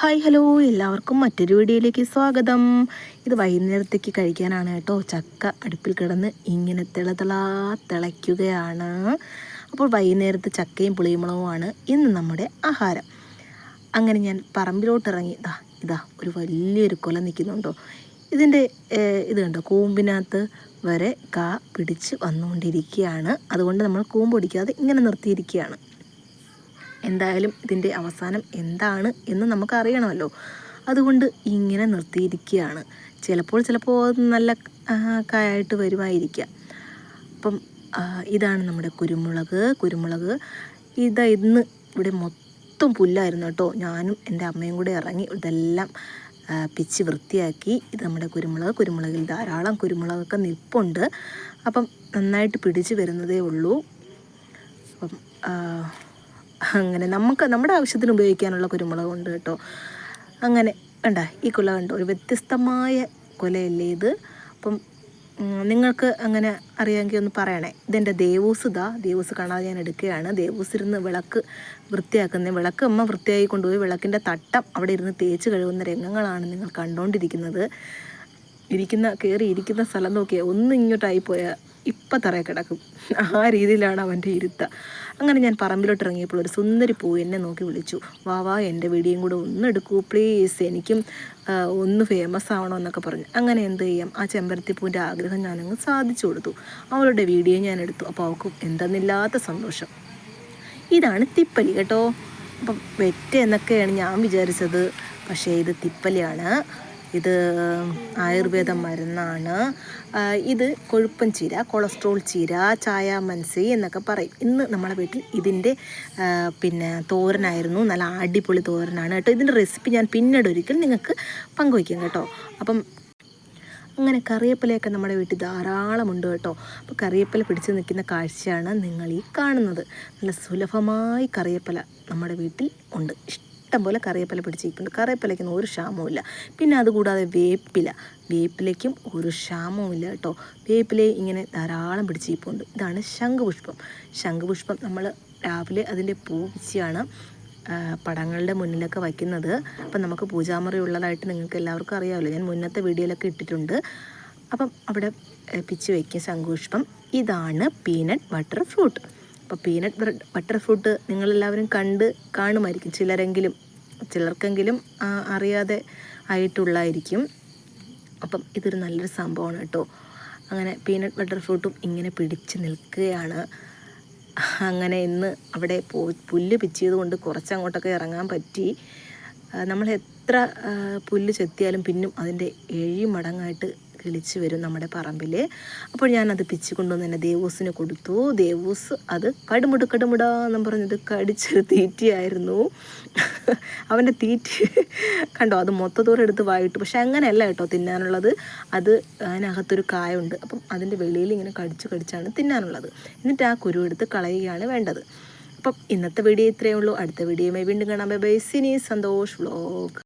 Hi hello. എല്ലാവർക്കും മറ്റൊരു വീഡിയോയിലേക്ക് സ്വാഗതം. ഇത് വൈകുന്നേരത്തേക്ക് കഴിക്കാനാണ് കേട്ടോ. ചക്ക അടുപ്പിൽ കിടന്ന് ഇങ്ങനെ തിളതിളാ തിളയ്ക്കുകയാണ്. അപ്പോൾ വൈകുന്നേരത്ത് ചക്കയും പുളിയുമുളകുമാണ് ഇന്ന് നമ്മുടെ ആഹാരം. അങ്ങനെ ഞാൻ പറമ്പിലോട്ട് ഇറങ്ങി ഇതാ ഇതാ ഒരു വലിയൊരു കൊല നിൽക്കുന്നുണ്ടോ. ഇതിന്റെ ഇത് കണ്ടോ? കൂമ്പിനകത്ത് വരെ കാ പിടിച്ച് വന്നുകൊണ്ടിരിക്കുകയാണ്. അതുകൊണ്ട് നമ്മൾ കൂമ്പ് കൂമ്പൊടിക്കാതെ ഇങ്ങനെ നിർത്തിയിരിക്കുകയാണ്. എന്തായാലും ഇതിന്റെ അവസാനം എന്താണ് എന്ന് നമുക്ക് അറിയണമല്ലോ അതുകൊണ്ട് ഇങ്ങനെ നിർത്തിയിരിക്കുകയാണ്. ചിലപ്പോൾ ചിലപ്പോൾ നല്ല കായായിട്ട് വരുമായിരിക്കാം. അപ്പം ഇതാണ് നമ്മുടെ കുരുമുളക് കുരുമുളക്. ഇതാ ഇന്ന് ഇവിടെ മൊത്തം പുല്ലായിരുന്നു കേട്ടോ. ഞാനും എന്റെ അമ്മയും കൂടെ ഇറങ്ങി ഇതെല്ലാം പിച്ച് വൃത്തിയാക്കി. ഇത് നമ്മുടെ കുരുമുളക് കുരുമുളകിൽ ധാരാളം കുരുമുളകൊക്കെ നിൽപ്പുണ്ട്. അപ്പം നന്നായിട്ട് പിടിച്ച് വരുന്നതേ ഉള്ളൂ. അപ്പം അങ്ങനെ നമുക്ക് നമ്മുടെ ആവശ്യത്തിന് ഉപയോഗിക്കാനുള്ള കുരുമുളക് ഉണ്ട് കേട്ടോ. അങ്ങനെ വേണ്ട ഈ കുല കണ്ടോ. ഒരു വ്യത്യസ്തമായ കുലയല്ലേ ഇത്. അപ്പം നിങ്ങൾക്ക് അങ്ങനെ അറിയാമെങ്കിൽ ഒന്ന് പറയണേ. ഇതെന്റെ ദേവൂസ് ഇതാ. ദേവൂസ് കാണാതെ ഞാൻ എടുക്കുകയാണ്. ദേവൂസ് ഇരുന്ന് വിളക്ക് വൃത്തിയാക്കുന്ന വിളക്ക് അമ്മ വൃത്തിയാക്കി കൊണ്ടുപോയി വിളക്കിന്റെ തട്ടം അവിടെ ഇരുന്ന് തേച്ച് കഴുകുന്ന രംഗങ്ങളാണ് നിങ്ങൾ കണ്ടുകൊണ്ടിരിക്കുന്നത് ഇരിക്കുന്ന കയറി ഇരിക്കുന്ന സ്ഥലം നോക്കിയാൽ ഒന്ന് ഇങ്ങോട്ടായി പോയാൽ ഇപ്പം തറയെ കിടക്കും. ആ രീതിയിലാണ് അവന്റെ ഇരുത്ത. അങ്ങനെ ഞാൻ പറമ്പിലോട്ട് ഇറങ്ങിയപ്പോൾ ഒരു സുന്ദരി പൂ എന്നെ നോക്കി വിളിച്ചു. വാ വാ എന്റെ വീടിയും കൂടെ ഒന്ന് എടുക്കൂ പ്ലീസ് എനിക്കും ഒന്ന് ഫേമസ് ആവണം എന്നൊക്കെ പറഞ്ഞു. അങ്ങനെ എന്ത് ചെയ്യാം? ആ ചെമ്പരത്തിപ്പൂവിന്റെ ആഗ്രഹം ഞാനങ്ങ് സാധിച്ചു കൊടുത്തു. അവളുടെ വീഡിയോ ഞാൻ എടുത്തു. അപ്പോൾ അവൾക്ക് എന്തെന്നില്ലാത്ത സന്തോഷം. ഇതാണ് തിപ്പലി കേട്ടോ. അപ്പം വെറ്റ എന്നൊക്കെയാണ് ഞാൻ വിചാരിച്ചത്. പക്ഷേ ഇത് തിപ്പലിയാണ്. ഇത് ആയുർവേദ മരുന്നാണ്. ഇത് കൊഴുപ്പൻ ചീര കൊളസ്ട്രോൾ ചീര ചായ മൻസി എന്നൊക്കെ പറയും. ഇന്ന് നമ്മളെ വീട്ടിൽ ഇതിന്റെ പിന്നെ തോരനായിരുന്നു. നല്ല അടിപൊളി തോരനാണ് കേട്ടോ. ഇതിന്റെ റെസിപ്പി ഞാൻ പിന്നീട് ഒരിക്കൽ നിങ്ങൾക്ക് പങ്കുവയ്ക്കും കേട്ടോ. അപ്പം അങ്ങനെ കറിവേപ്പിലയൊക്കെ നമ്മുടെ വീട്ടിൽ ധാരാളമുണ്ട് കേട്ടോ. അപ്പോൾ കറിവേപ്പില പിടിച്ച് നിൽക്കുന്ന കാഴ്ചയാണ് നിങ്ങൾ ഈ കാണുന്നത്. നല്ല സുലഭമായി കറിവേപ്പില നമ്മുടെ വീട്ടിൽ ഉണ്ട്. ഇഷ്ടം പോലെ കറിവേപ്പില പിടിച്ചിരിക്കുന്നുണ്ട് കറിവേപ്പിലയ്ക്കൊന്നും ഒരു ക്ഷാമവുമില്ല പിന്നെ അതുകൂടാതെ വേപ്പില. വേപ്പിലയ്ക്കും ഒരു ക്ഷാമവുമില്ല കേട്ടോ. വേപ്പില ഇങ്ങനെ ധാരാളം പിടിച്ചിരിപ്പുണ്ട്. ഇതാണ് ശംഖുപുഷ്പം. ശംഖുപുഷ്പം നമ്മൾ രാവിലെ അതിന്റെ പൂ പടങ്ങളുടെ മുന്നിലൊക്കെ വയ്ക്കുന്നത്. അപ്പം നമുക്ക് പൂജാമുറി ഉള്ളതായിട്ട് നിങ്ങൾക്ക് എല്ലാവർക്കും അറിയാമല്ലോ. ഞാൻ മുന്നത്തെ വീഡിയോയിലൊക്കെ ഇട്ടിട്ടുണ്ട്. അപ്പം അവിടെ പിച്ച് വയ്ക്കും ശംഖുപുഷ്പം. ഇതാണ് പീനട്ട് ബട്ടർ ഫ്രൂട്ട് അപ്പോൾ പീനട്ട് ബ്രെഡ് ബട്ടർ ഫ്രൂട്ട് നിങ്ങളെല്ലാവരും കണ്ട് കാണുമായിരിക്കും. ചിലരെങ്കിലും ചിലർക്കെങ്കിലും അറിയാതെ ആയിട്ടുള്ളായിരിക്കും. അപ്പം ഇതൊരു നല്ലൊരു സംഭവമാണ് കേട്ടോ. അങ്ങനെ പീനട്ട് ബട്ടർ ഫ്രൂട്ടും ഇങ്ങനെ പിടിച്ച് നിൽക്കുകയാണ്. അങ്ങനെ ഇന്ന് അവിടെ പോ പുല്ല് പിച്ചിയത് കൊണ്ട് കുറച്ചങ്ങോട്ടൊക്കെ ഇറങ്ങാൻ പറ്റി. നമ്മൾ എത്ര പുല്ല് ചെത്തിയാലും പിന്നും അതിന്റെ ഏഴ് മടങ്ങായിട്ട് കിളിച്ച് വരും നമ്മുടെ പറമ്പിൽ അപ്പോൾ ഞാനത് പിച്ച് കൊണ്ടുവന്ന് തന്നെ ദേവൂസിന് കൊടുത്തു. ദേവൂസ് അത് കടുമുട് കടുമുടാന്നും പറഞ്ഞത് കടിച്ചൊരു തീറ്റിയായിരുന്നു. അവന്റെ തീറ്റി കണ്ടോ അത് മൊത്തത്തോടെ എടുത്ത് വായിട്ടു. പക്ഷെ അങ്ങനെയല്ല കേട്ടോ തിന്നാനുള്ളത്. അത് അതിനകത്തൊരു കായുണ്ട്. അപ്പം അതിന്റെ വെളിയിൽ ഇങ്ങനെ കടിച്ചു കടിച്ചാണ് തിന്നാനുള്ളത്. എന്നിട്ട് ആ കുരു എടുത്ത് കളയുകയാണ് വേണ്ടത്. അപ്പം ഇന്നത്തെ വീഡിയോ ഇത്രയേ ഉള്ളൂ. അടുത്ത വീഡിയോയുമായി വീണ്ടും കാണാം. Bye bye. Cini Santhosh vlog.